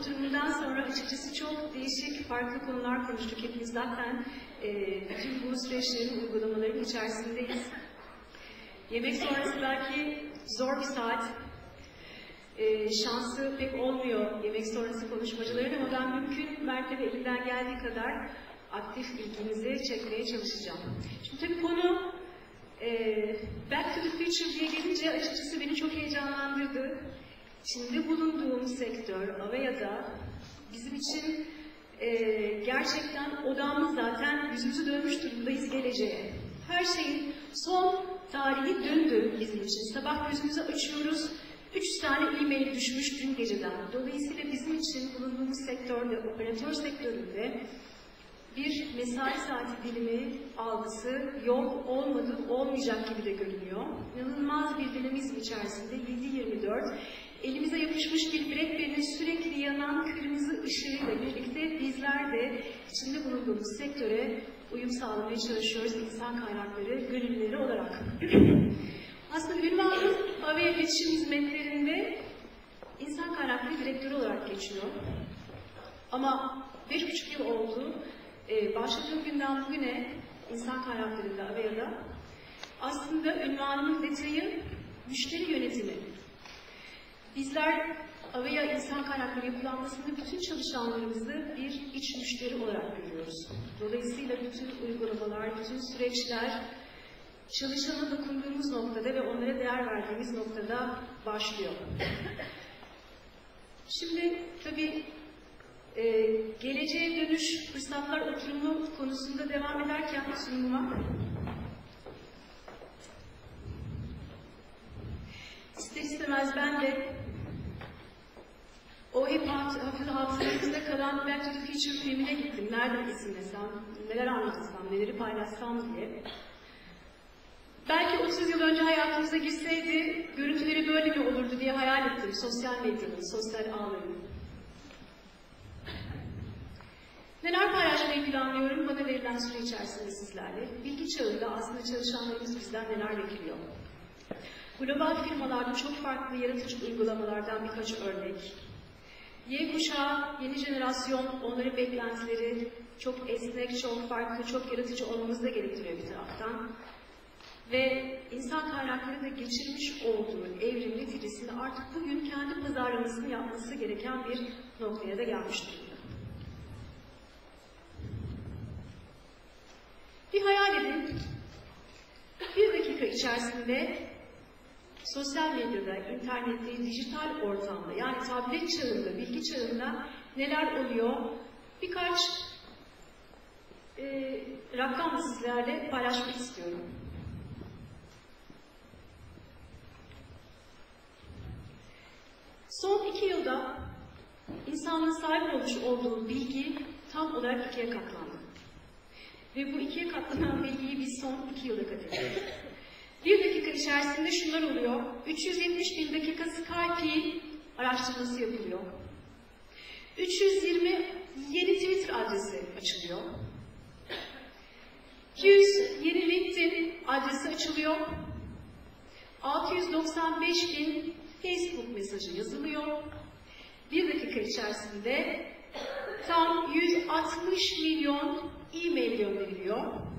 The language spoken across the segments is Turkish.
oturumundan sonra açıkçası çok değişik, farklı konular konuştuk. Hepimiz zaten e, bütün bu süreçlerin uygulamaların içerisindeyiz. Yemek sonrası belki zor bir saat. E, şansı pek olmuyor yemek sonrası konuşmacıların ama ben mümkün mertebe elimden geldiği kadar aktif ilginizi çekmeye çalışacağım. Şimdi tabii konu e, Back to the Future diye gelince açıkçası. İçinde bulunduğum sektör, Aveya'da bizim için e, gerçekten odamız zaten yüzümüzü dönmüş durumdayız geleceğe. Her şeyin son tarihi döndü bizim için. Sabah gözümüzü açıyoruz, 300 tane e-mail düşmüş dün geceden. Dolayısıyla bizim için bulunduğumuz sektörde, operatör sektöründe bir mesai saati dilimi algısı yok, olmadı, olmayacak gibi de görünüyor. İnanılmaz bir dinamizm içerisinde 7-24 elimize yapışmış bir Blackberry'nin sürekli yanan kırmızı ışığıyla birlikte bizler de içinde bulunduğumuz sektöre uyum sağlamaya çalışıyoruz insan kaynakları gönüllüleri olarak. Aslında ünvanım Avea İletişim Hizmetlerinde insan kaynakları direktörü olarak geçiyor. Ama beş buçuk yıl oldu e, başladığım günden bugüne insan kaynaklarında Avea'da aslında ünvanımın detayı müşteri yönetimi. Bizler Avea insan kaynakları yapılanmasında bütün çalışanlarımızı bir iç müşteri olarak görüyoruz. Dolayısıyla bütün uygulamalar, bütün süreçler çalışana dokunduğumuz noktada ve onlara değer verdiğimiz noktada başlıyor. Şimdi tabii ee, geleceğe dönüş fırsatlar oturumu konusunda devam ederken sunumuma ister istemez ben de hep hafızamızda kalan Back to the Future filmine gittim. Nereden esinlesem, neler anlatsam, neleri paylaşsam diye. Belki 30 yıl önce hayatımıza girseydi görüntüleri böyle mi olurdu diye hayal ettim. Sosyal medyanın, sosyal ağların. Neler paylaşmayı planlıyorum bana verilen süre içerisinde sizlerle? Bilgi çağında aslında çalışanlarımız bizden neler bekliyor? Global firmalarda çok farklı yaratıcı uygulamalardan birkaç örnek. Y kuşağı, yeni jenerasyon, onların beklentileri çok esnek, çok farklı, çok yaratıcı olmamızı da gerektiriyor bir taraftan. Ve insan kaynakları geçirmiş olduğu evrim neticesinde artık bugün kendi pazarlamasını yapması gereken bir noktaya da gelmiş durumda. Bir hayal edin. Bir dakika içerisinde sosyal medyada, internette, dijital ortamda yani tablet çağında, bilgi çağında neler oluyor? Birkaç e, rakam sizlerle paylaşmak istiyorum. Son iki yılda insanlığın sahip olmuş olduğu bilgi tam olarak ikiye katlandı. Ve bu ikiye katlanan bilgiyi biz son iki yılda kat ediyoruz. Bir dakika içerisinde şunlar oluyor. 370 bin dakika Skype araştırması yapılıyor. 320 yeni Twitter adresi açılıyor. 200 yeni LinkedIn adresi açılıyor. 695 bin Facebook mesajı yazılıyor. Bir dakika içerisinde tam 160 milyon e-mail gönderiliyor.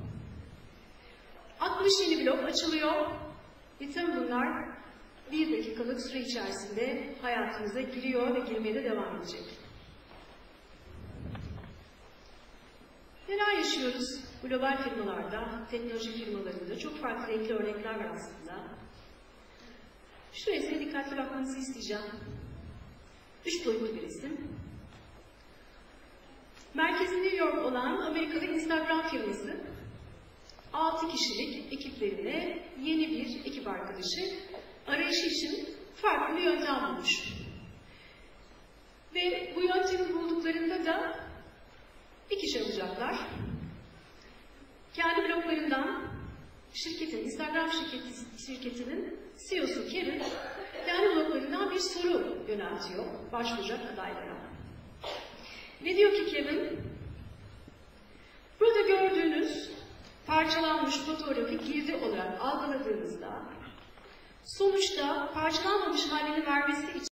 60 yeni blog açılıyor. Bütün bunlar bir dakikalık süre içerisinde hayatımıza giriyor ve girmeye de devam edecek. Neler yaşıyoruz global firmalarda, teknoloji firmalarında? Çok farklı renkli örnekler var aslında. Şu resme dikkatli bakmanızı isteyeceğim. Üç boyutlu bir resim. Merkezi New York olan Amerikalı Instagram firması 6 kişilik ekiplerine yeni bir ekip arkadaşı arayışı için farklı bir yöntem bulmuş. Ve bu yöntemi bulduklarında da bir kişi alacaklar. Kendi bloklarından şirketin, Instagram şirketi, şirketinin CEO'su Karen kendi bloklarından bir soru yöneltiyor başvuracak adaylara. Ne diyor ki Kevin? Parçalanmış fotoğrafı girdi olarak algıladığınızda sonuçta parçalanmamış halini vermesi için